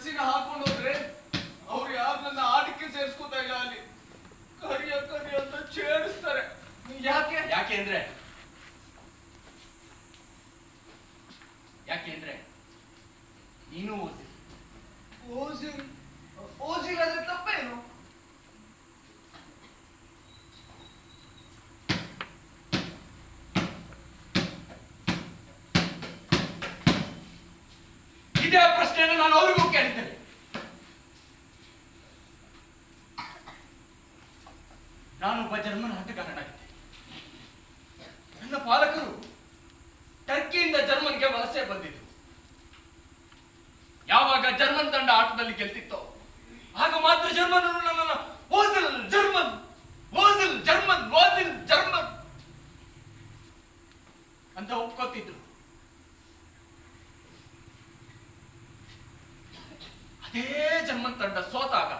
ಬಸ್ಸಿನ ಹಾಕೊಂಡು ಹೋದ್ರೆ ಅವ್ರು ಯಾರು ನನ್ನ ಆಟಕ್ಕೆ ಸೇರಿಸ್ಕೋತಾ ಇಲ್ಲ ಅಲ್ಲಿ? ಕರಿಯ ಕರಿ ಅಂತ ಛೇಡಿಸ್ತಾರೆ. ಯಾಕೆ? ಯಾಕೆಂದ್ರೆ ಯಾಕೆಂದ್ರೆ ನೀನು ಓದಿ ಓಸಿ ಓಸಿಲ್ ಆದ್ರೆ ತಪ್ಪೇನು? ಇದೇ ಪ್ರಶ್ನೆಯನ್ನು ನಾನು ಅವ್ರಿಗೂ ನಾನೊಬ್ಬ ಜರ್ಮನ್ ಆಟಗಾರನಾಗಿದ್ದೆ ನನ್ನ ಪಾಲಕರು ಟರ್ಕಿಯಿಂದ ಜರ್ಮನ್ಗೆ ವಲಸೆ ಬಂದಿದ್ರು. ಯಾವಾಗ ಜರ್ಮನ್ ತಂಡ ಆಟದಲ್ಲಿ ಗೆಲ್ತಿತ್ತೋ, ಆಗ ಮಾತ್ರ ಜರ್ಮನರು ನನ್ನನ್ನು ಓಸಲ್ ಜರ್ಮನ್ ಓಸಲ್ ಜರ್ಮನ್ ಓಸಲ್ ಜರ್ಮನ್ ಅಂತ ಒಪ್ಕೋತಿದ್ರು. ಅದೇ ಜರ್ಮನ್ ತಂಡ ಸೋತಾಗ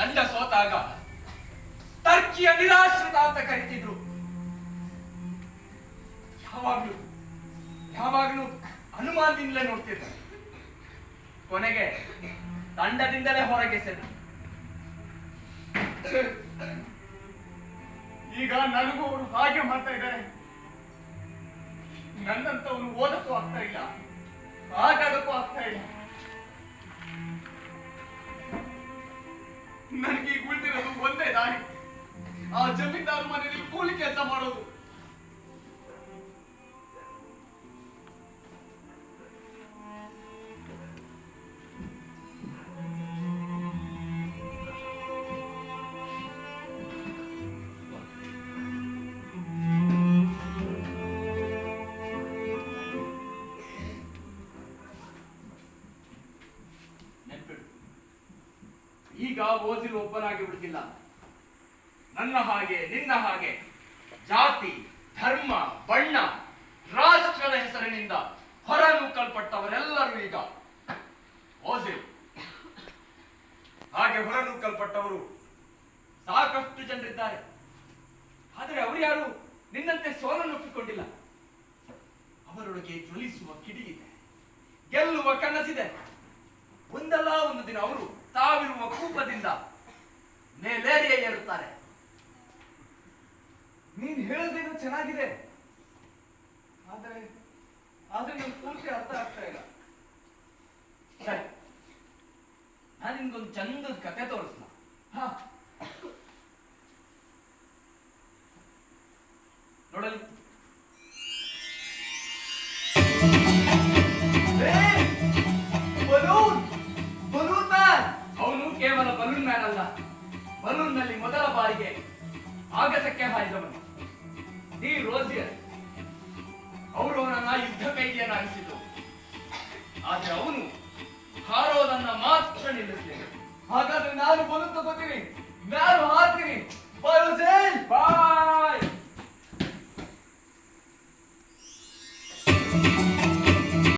ತಂಡ ಸೋತಾಗ ಟರ್ಕಿಯ ನಿರಾಶ್ರಿತ ಅಂತ ಕರೀತಿದ್ರು. ಯಾವಾಗ್ಲೂ ಯಾವಾಗ್ಲೂ ಅನುಮಾನದಿಂದಲೇ ನೋಡ್ತಿದ್ರು ಕೊನೆಗೆ ತಂಡದಿಂದಲೇ ಹೊರಗೆ ಸೇರಿ. ಈಗ ನನಗೂ ಅವರು ಹಾಗೆ ಮಾಡ್ತಾ ಇದ್ದಾರೆ. ನನ್ನಂತವನು ಓದಕ್ಕೂ ಆಗ್ತಾ ಇಲ್ಲ ಆಟಾಡಕ್ಕೂ ಆಗ್ತಾ ಇಲ್ಲ. ನನಗೆ ಈಗ ಉಳಿದಿರೋದು ಒಂದೇ ಈಗ ಓದಿಲ್ ಒಬ್ಬನಾಗಿ ಉಳಿದಿಲ್ಲ ನನ್ನ ಹಾಗೆ, ನಿನ್ನ ಹಾಗೆ. ಜಾತಿ, ಧರ್ಮ, ಬಣ್ಣ, ರಾಷ್ಟ್ರದ ಹೆಸರಿನಿಂದ ಹೊರನೂಕಲ್ಪಟ್ಟವರೆಲ್ಲರೂ ಈಗ ಓಸಿಲ್ ಹಾಗೆ ಹೊರನೂಕಲ್ಪಟ್ಟವರು ಸಾಕಷ್ಟು ಜನರಿದ್ದಾರೆ. ಆದರೆ ಅವರು ಯಾರು? ನಿನ್ನಂತೆ ಸೋಲನ್ನು ಒಪ್ಪಿಕೊಂಡಿಲ್ಲ ಅವರೊಳಗೆ ಜ್ವಲಿಸುವ ಇದೆ. ಗೆಲ್ಲುವ ಕನಸಿದೆ. ಒಂದಲ್ಲ ಒಂದು ದಿನ ಅವರು ತಾವಿರುವ ಕೂಪದಿಂದ ಮೇಲೇರಿಯ ಏರುತ್ತಾರೆ. ನೀನ್ ಹೇಳದೇನು ಚೆನ್ನಾಗಿದೆ? ಆದರೆ, ಆದ್ರೆ ನನ್ ಪೂರ್ತಿ ಅರ್ಥ ಆಗ್ತಾ ಇಲ್ಲ. ಸರಿ ನಾನು ನಿಮ್ಗೊಂದು ಚಂದದ ಕತೆ ತೋರಿಸ್ಲ ಬಲೂನ್ನಲ್ಲಿ ಮೊದಲ ಬಾರಿಗೆ ಆಗಸಕ್ಕೆ ಹಾರಿದವನು ಡಿ ರೋಸಿಯರ್. ಅವರು ಅವನನ್ನ ಯುದ್ಧ ಕೈದಿಯನ್ನಾಗಿಸಿದ್ರು ಆದ್ರೆ ಅವನು ಹಾರೋದನ್ನ ಮಾತ್ರ ನಿಲ್ಲಿಸಿದೆ ಹಾಗಾದ್ರೆ ನಾನು ಬಲೂನ್ ತಗೋತೀನಿ ನಾನು ಬಾಯ್